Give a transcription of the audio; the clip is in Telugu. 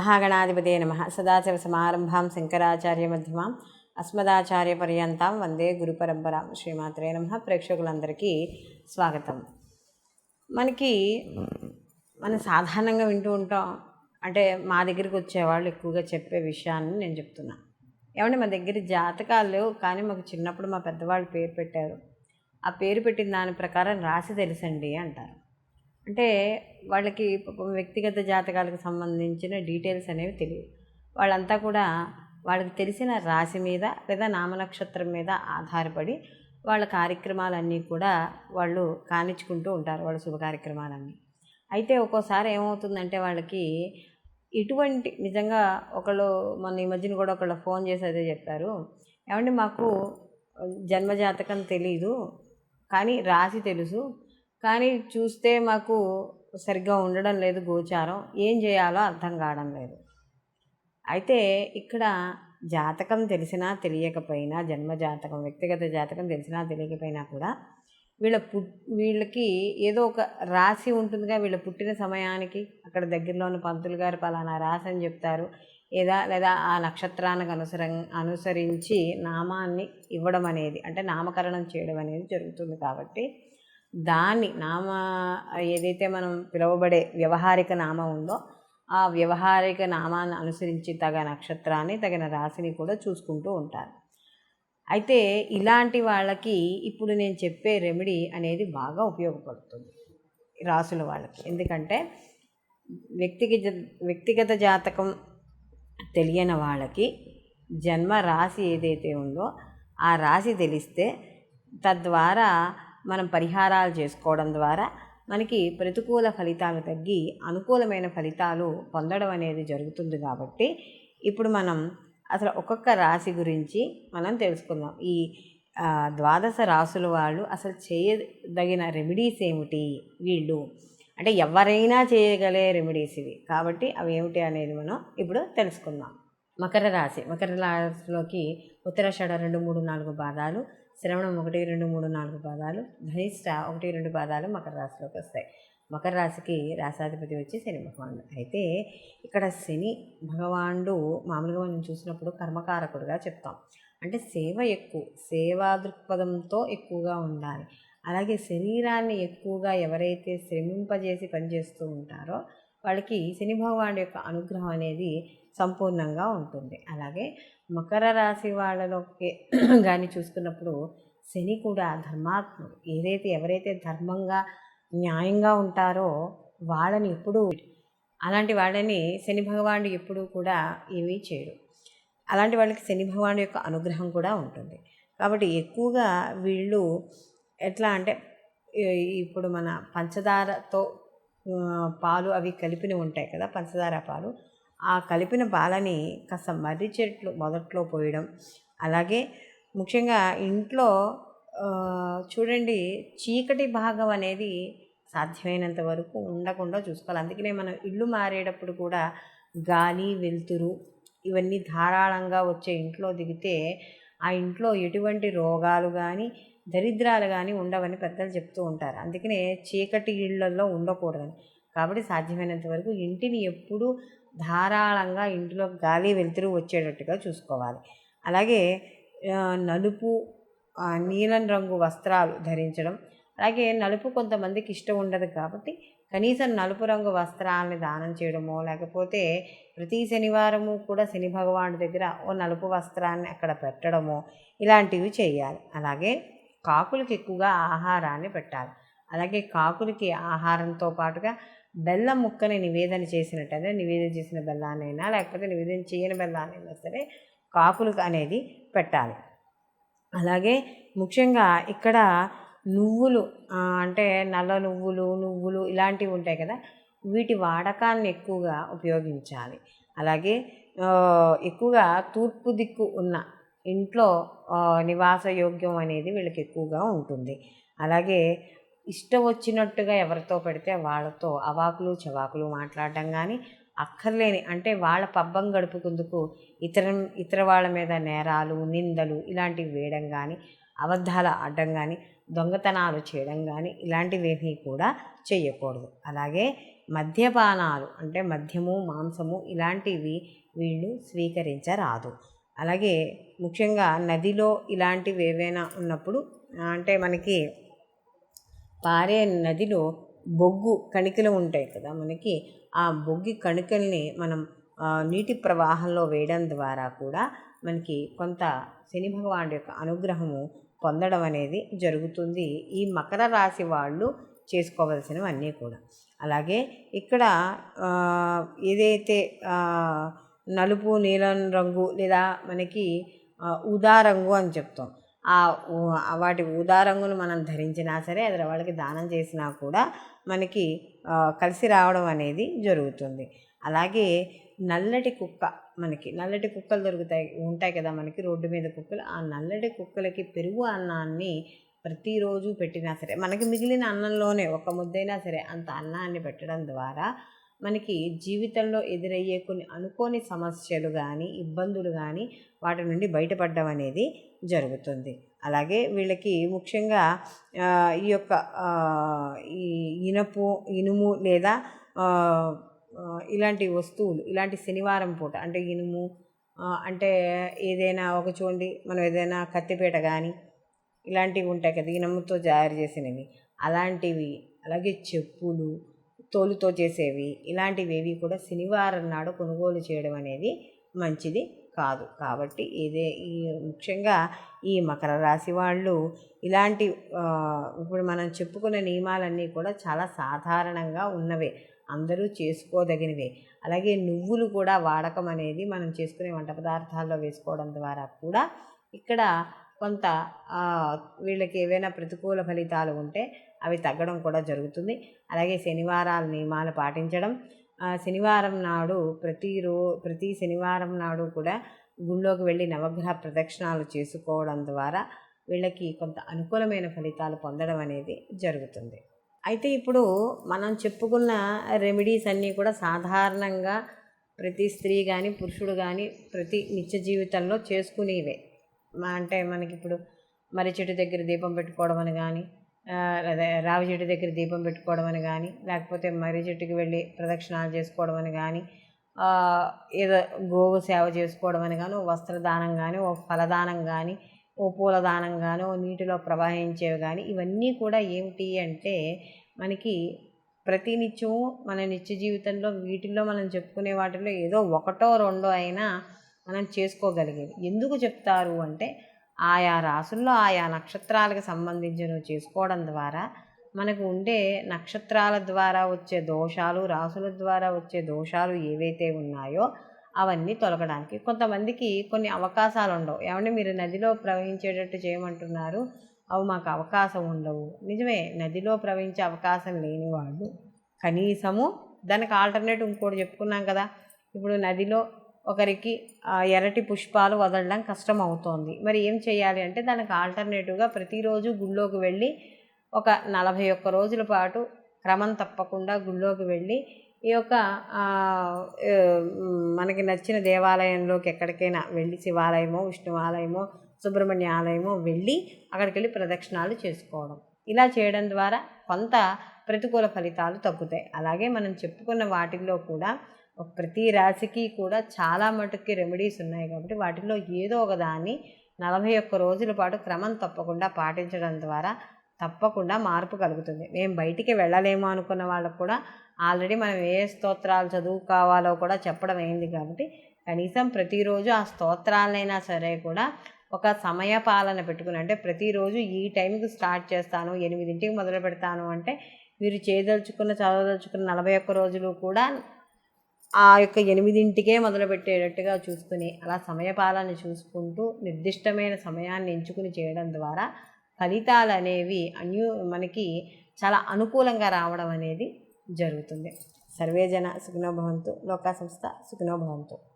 మహాగణాధిపతే నమ. సదాశివ సమారంభాం శంకరాచార్య మధ్యమాం అస్మదాచార్య పర్యంతం వందే గురు పరంపర శ్రీమాత్రే నమ. ప్రేక్షకులందరికీ స్వాగతం. మనకి మనం సాధారణంగా వింటూ ఉంటాం. అంటే మా దగ్గరికి వచ్చేవాళ్ళు ఎక్కువగా చెప్పే విషయాన్ని నేను చెప్తున్నా. ఏమంటే మా దగ్గర జాతకాలు లేవు కానీ మాకు చిన్నప్పుడు మా పెద్దవాళ్ళు పేరు పెట్టారు. ఆ పేరు పెట్టిన దాని ప్రకారం రాసి తెలుసండి అంటారు. అంటే వాళ్ళకి వ్యక్తిగత జాతకాలకు సంబంధించిన డీటెయిల్స్ అనేవి తెలియదు వాళ్ళంతా కూడా వాళ్ళకి తెలిసిన రాశి మీద లేదా నామనక్షత్రం మీద ఆధారపడి వాళ్ళ కార్యక్రమాలన్నీ కూడా వాళ్ళు కానిచ్చుకుంటూ ఉంటారు వాళ్ళ శుభ కార్యక్రమాలన్నీ. అయితే ఒక్కోసారి ఏమవుతుందంటే వాళ్ళకి ఇటువంటి నిజంగా ఒకళ్ళు మన ఈ మధ్యన కూడా ఒకళ్ళు ఫోన్ చేసి అదే చెప్పారు. ఏమంటే మాకు జన్మజాతకం తెలీదు కానీ రాశి తెలుసు కానీ చూస్తే మాకు సరిగ్గా ఉండడం లేదు గోచారం. ఏం చేయాలో అర్థం కావడం లేదు. అయితే ఇక్కడ జాతకం తెలిసినా తెలియకపోయినా జన్మ జాతకం వ్యక్తిగత జాతకం తెలిసినా తెలియకపోయినా కూడా వీళ్ళ పుట్ వీళ్ళకి ఏదో ఒక రాసి ఉంటుందిగా వీళ్ళ పుట్టిన సమయానికి. అక్కడ దగ్గరలోని పంతులు గారు పలానా రాశి అని చెప్తారు. ఏదా లేదా ఆ నక్షత్రానికి అనుసర అనుసరించి నామాన్ని ఇవ్వడం అనేది అంటే నామకరణం చేయడం అనేది జరుగుతుంది కాబట్టి దాన్ని నామ ఏదైతే మనం పిలువబడే వ్యవహారిక నామం ఉందో ఆ వ్యవహారిక నామాన్ని అనుసరించి తగ నక్షత్రాన్ని తగిన రాశిని కూడా చూసుకుంటూ ఉంటారు. అయితే ఇలాంటి వాళ్ళకి ఇప్పుడు నేను చెప్పే రెమెడీ అనేది బాగా ఉపయోగపడుతుంది రాసుల వాళ్ళకి. ఎందుకంటే వ్యక్తిగత వ్యక్తిగత జాతకం తెలియని వాళ్ళకి జన్మ రాశి ఏదైతే ఉందో ఆ రాశి తెలిస్తే తద్వారా మనం పరిహారాలు చేసుకోవడం ద్వారా మనకి ప్రతికూల ఫలితాలు తగ్గి అనుకూలమైన ఫలితాలు పొందడం అనేది జరుగుతుంది కాబట్టి ఇప్పుడు మనం అసలు ఒక్కొక్క రాశి గురించి మనం తెలుసుకుందాం. ఈ ద్వాదశ రాసుల వాళ్ళు అసలు చేయదగిన రెమెడీస్ ఏమిటి వీళ్ళు? అంటే ఎవరైనా చేయగలే రెమెడీస్ ఇవి. కాబట్టి అవి ఏమిటి అనేది మనం ఇప్పుడు తెలుసుకుందాం. మకర రాశి మకర రాశిలోకి ఉత్తర షడ రెండు మూడు నాలుగు పాదాలు శ్రవణం ఒకటి రెండు మూడు నాలుగు పాదాలు ధనిష్ట ఒకటి రెండు పాదాలు మకర రాశిలోకి వస్తాయి. మకర రాశికి రాశాధిపతి వచ్చి శని భగవానుడు అయితే ఇక్కడ శని భగవానుడు మామూలుగా మనం చూసినప్పుడు కర్మకారకుడుగా చెప్తాం. అంటే సేవ ఎక్కువ సేవా దృక్పథంతో ఎక్కువగా ఉండాలి. అలాగే శరీరాన్ని ఎక్కువగా ఎవరైతే శ్రమింపజేసి పనిచేస్తూ ఉంటారో వాళ్ళకి శని భగవానుడు యొక్క అనుగ్రహం అనేది సంపూర్ణంగా ఉంటుంది. అలాగే మకర రాశి వాళ్ళలోకి కానీ చూసుకున్నప్పుడు శని కూడా ధర్మాత్ముడు. ఏదైతే ఎవరైతే ధర్మంగా న్యాయంగా ఉంటారో వాళ్ళని ఎప్పుడూ అలాంటి వాళ్ళని శని భగవానుడు ఎప్పుడూ కూడా ఏమీ చేయడు. అలాంటి వాళ్ళకి శని భగవానుడు యొక్క అనుగ్రహం కూడా ఉంటుంది. కాబట్టి ఎక్కువగా వీళ్ళు ఎట్లా అంటే ఇప్పుడు మన పంచదారతో పాలు అవి కలిపిన ఉంటాయి కదా పంచదార పాలు. ఆ కలిపిన పాలని కాస్త మర్రి చెట్లు మొదట్లో పోయడం. అలాగే ముఖ్యంగా ఇంట్లో చూడండి చీకటి భాగం అనేది సాధ్యమైనంత వరకు ఉండకుండా చూసుకోవాలి. అందుకనే మనం ఇల్లు మారేటప్పుడు కూడా గాలి వెలుతురు ఇవన్నీ ధారాళంగా వచ్చే ఇంట్లో దిగితే ఆ ఇంట్లో ఎటువంటి రోగాలు కానీ దరిద్రాలు కానీ ఉండవని పెద్దలు చెప్తూ ఉంటారు. అందుకనే చీకటి ఇళ్ళలో ఉండకూడదని. కాబట్టి సాధ్యమైనంత వరకు ఇంటిని ఎప్పుడూ ధారాళంగా ఇంటిలో గాలి వెలుతురు వచ్చేటట్టుగా చూసుకోవాలి. అలాగే నలుపు నీలం రంగు వస్త్రాలు ధరించడం. అలాగే నలుపు కొంతమందికి ఇష్టం ఉండదు కాబట్టి కనీసం నలుపు రంగు వస్త్రాలని దానం చేయడమో లేకపోతే ప్రతి శనివారము కూడా శని భగవానుడి దగ్గర ఓ నలుపు వస్త్రాన్ని అక్కడ పెట్టడమో ఇలాంటివి చేయాలి. అలాగే కాకులకి ఎక్కువగా ఆహారాన్ని పెట్టాలి. అలాగే కాకులకి ఆహారంతో పాటుగా బెల్లం ముక్కని నివేదన చేసినట్టయితే నివేదన చేసిన బెల్లాన్నైనా లేకపోతే నివేదన చేయని బెల్లాన్నైనా సరే కాకులకు అనేది పెట్టాలి. అలాగే ముఖ్యంగా ఇక్కడ నువ్వులు అంటే నల్ల నువ్వులు నువ్వులు ఇలాంటివి ఉంటాయి కదా వీటి వాడకాన్ని ఎక్కువగా ఉపయోగించాలి. అలాగే ఎక్కువగా తూర్పు దిక్కు ఉన్న ఇంట్లో నివాస యోగ్యం అనేది వీళ్ళకి ఎక్కువగా ఉంటుంది. అలాగే ఇష్టం వచ్చినట్టుగా ఎవరితో పెడితే వాళ్ళతో అవాకులు చవాకులు మాట్లాడడం కానీ అక్కర్లేని అంటే వాళ్ళ పబ్బం గడుపుకుందుకు ఇతర ఇతర వాళ్ళ మీద నేరాలు నిందలు ఇలాంటివి వేయడం కానీ అబద్ధాలు ఆడడం కానీ దొంగతనాలు చేయడం కానీ ఇలాంటివేమీ కూడా చేయకూడదు. అలాగే మద్యపానాలు అంటే మద్యము మాంసము ఇలాంటివి వీళ్ళు స్వీకరించరాదు. అలాగే ముఖ్యంగా నదిలో ఇలాంటివి ఏవైనా ఉన్నప్పుడు అంటే మనకి పారే నదిలో బొగ్గు కణికలు ఉంటాయి కదా మనకి ఆ బొగ్గి కణికల్ని మనం నీటి ప్రవాహంలో వేయడం ద్వారా కూడా మనకి కొంత శని భగవానుడి యొక్క అనుగ్రహము పొందడం అనేది జరుగుతుంది. ఈ మకర రాశి వాళ్ళు చేసుకోవలసినవన్నీ కూడా. అలాగే ఇక్కడ ఏదైతే నలుపు నీలం రంగు లేదా మనకి ఊదా రంగు అని చెప్తాం. ఆ వాటి ఊదా రంగును మనం ధరించినా సరే అది వాళ్ళకి దానం చేసినా కూడా మనకి కలిసి రావడం అనేది జరుగుతుంది. అలాగే నల్లటి కుక్క మనకి నల్లటి కుక్కలు దొరుకుతాయి ఉంటాయి కదా మనకి రోడ్డు మీద కుక్కలు. ఆ నల్లటి కుక్కలకి పెరుగు అన్నాన్ని ప్రతిరోజు పెట్టినా సరే మనకి మిగిలిన అన్నంలోనే ఒక ముద్దైనా సరే అంత అన్నాన్ని పెట్టడం ద్వారా మనకి జీవితంలో ఎదురయ్యే కొన్ని అనుకోని సమస్యలు కానీ ఇబ్బందులు కానీ వాటి నుండి బయటపడడం అనేది జరుగుతుంది. అలాగే వీళ్ళకి ముఖ్యంగా ఈ యొక్క ఈ ఇనపు ఇనుము లేదా ఇలాంటి వస్తువులు ఇలాంటి శనివారం పూట అంటే ఇనుము అంటే ఏదైనా ఒక చూడండి మనం ఏదైనా కత్తిపీట కానీ ఇలాంటివి ఉంటాయి కదా ఇనుముతో తయారు చేసినవి. అలాంటివి అలాగే చెప్పులు తోలుతో చేసేవి. ఇలాంటివి ఏవి కూడా శనివారం నాడు కొనుగోలు చేయడం అనేది మంచిది కాదు. కాబట్టి ఇదే ఈ ముఖ్యంగా ఈ మకర రాశి వాళ్ళు ఇలాంటి ఇప్పుడు మనం చెప్పుకున్న నియమాలన్నీ కూడా చాలా సాధారణంగా ఉన్నవే. అందరూ చేసుకోదగినవే. అలాగే నువ్వులు కూడా వాడకం అనేది మనం చేసుకునే వంట పదార్థాల్లో వేసుకోవడం ద్వారా కూడా ఇక్కడ కొంత వీళ్ళకి ఏవైనా ప్రతికూల ఫలితాలు ఉంటే అవి తగ్గడం కూడా జరుగుతుంది. అలాగే శనివారాల నియమాలు పాటించడం. శనివారం నాడు ప్రతిరో ప్రతి శనివారం నాడు కూడా గుళ్ళోకి వెళ్ళి నవగ్రహ ప్రదక్షిణాలు చేసుకోవడం ద్వారా వీళ్ళకి కొంత అనుకూలమైన ఫలితాలు పొందడం అనేది జరుగుతుంది. అయితే ఇప్పుడు మనం చెప్పుకున్న రెమెడీస్ అన్నీ కూడా సాధారణంగా ప్రతి స్త్రీ కానీ పురుషుడు కానీ ప్రతి నిత్య జీవితంలో చేసుకునేవే. అంటే మనకి ఇప్పుడు మర్రి చెట్టు దగ్గర దీపం పెట్టుకోవడం అని కానీ లేదా రావి చెట్టు దగ్గర దీపం పెట్టుకోవడం అని కానీ లేకపోతే మర్రి చెట్టుకి వెళ్ళి ప్రదక్షిణాలు చేసుకోవడం అని కానీ ఏదో గోవు సేవ చేసుకోవడం అని కానీ ఓ వస్త్రదానం కానీ ఓ ఫలదానం కానీ ఓ పూలదానం కానీ ఓ నీటిలో ప్రవహించేవి కానీ ఇవన్నీ కూడా ఏమిటి అంటే మనకి ప్రతినిత్యం మన నిత్య జీవితంలో వీటిల్లో మనం చెప్పుకునే వాటిలో ఏదో ఒకటో రెండో అయినా మనం చేసుకోగలిగేది ఎందుకు చెప్తారు అంటే ఆయా రాసుల్లో ఆయా నక్షత్రాలకు సంబంధించినవి చేసుకోవడం ద్వారా మనకు ఉండే నక్షత్రాల ద్వారా వచ్చే దోషాలు రాసుల ద్వారా వచ్చే దోషాలు ఏవైతే ఉన్నాయో అవన్నీ తొలగడానికి కొంతమందికి కొన్ని అవకాశాలు ఉండవు. ఏమంటే మీరు నదిలో ప్రవహించేటట్టు చేయమంటున్నారు? అవి మాకు అవకాశం ఉండవు. నిజమే నదిలో ప్రవహించే అవకాశం లేని వాళ్ళు కనీసము దానికి ఆల్టర్నేట్ ఇంకోటి చెప్పుకున్నాం కదా. ఇప్పుడు నదిలో ఒకరికి ఎర్రటి పుష్పాలు వదలడం కష్టం అవుతోంది మరి ఏం చేయాలి అంటే దానికి ఆల్టర్నేటివ్గా ప్రతిరోజు గుళ్ళోకి వెళ్ళి ఒక నలభై ఒక్క రోజుల పాటు క్రమం తప్పకుండా గుళ్ళోకి వెళ్ళి ఈ యొక్క మనకి నచ్చిన దేవాలయంలోకి ఎక్కడికైనా వెళ్ళి శివాలయమో విష్ణువాలయమో సుబ్రహ్మణ్య ఆలయమో వెళ్ళి అక్కడికి వెళ్ళి ప్రదక్షిణాలు చేసుకోవడం. ఇలా చేయడం ద్వారా కొంత ప్రతికూల ఫలితాలు తగ్గుతాయి. అలాగే మనం చెప్పుకున్న వాటిల్లో కూడా ప్రతి రాశికి కూడా చాలా మటుకి రెమెడీస్ ఉన్నాయి కాబట్టి వాటిలో ఏదో ఒక దాన్ని నలభై ఒక్క రోజుల పాటు క్రమం తప్పకుండా పాటించడం ద్వారా తప్పకుండా మార్పు కలుగుతుంది. మేము బయటికి వెళ్ళలేము అనుకున్న వాళ్ళకు కూడా ఆల్రెడీ మనం ఏ స్తోత్రాలు చదువుకోవాలో కూడా చెప్పడం అయింది కాబట్టి కనీసం ప్రతిరోజు ఆ స్తోత్రాలైనా సరే కూడా ఒక సమయ పాలన పెట్టుకుని అంటే ప్రతిరోజు ఈ టైంకి స్టార్ట్ చేస్తాను ఎనిమిదింటికి మొదలు పెడతాను అంటే మీరు చేయదలుచుకున్న చదవదలుచుకున్న నలభై ఒక్క రోజులు కూడా ఆ యొక్క ఎనిమిదింటికే మొదలుపెట్టేటట్టుగా చూసుకుని అలా సమయపాలన చూసుకుంటూ నిర్దిష్టమైన సమయాన్ని ఎంచుకుని చేయడం ద్వారా ఫలితాలు అనేవి అన్యూ మనకి చాలా అనుకూలంగా రావడం అనేది జరుగుతుంది. సర్వేజన సుఖినోభవంతు లోకా సంస్థ సుఖినోభవంతు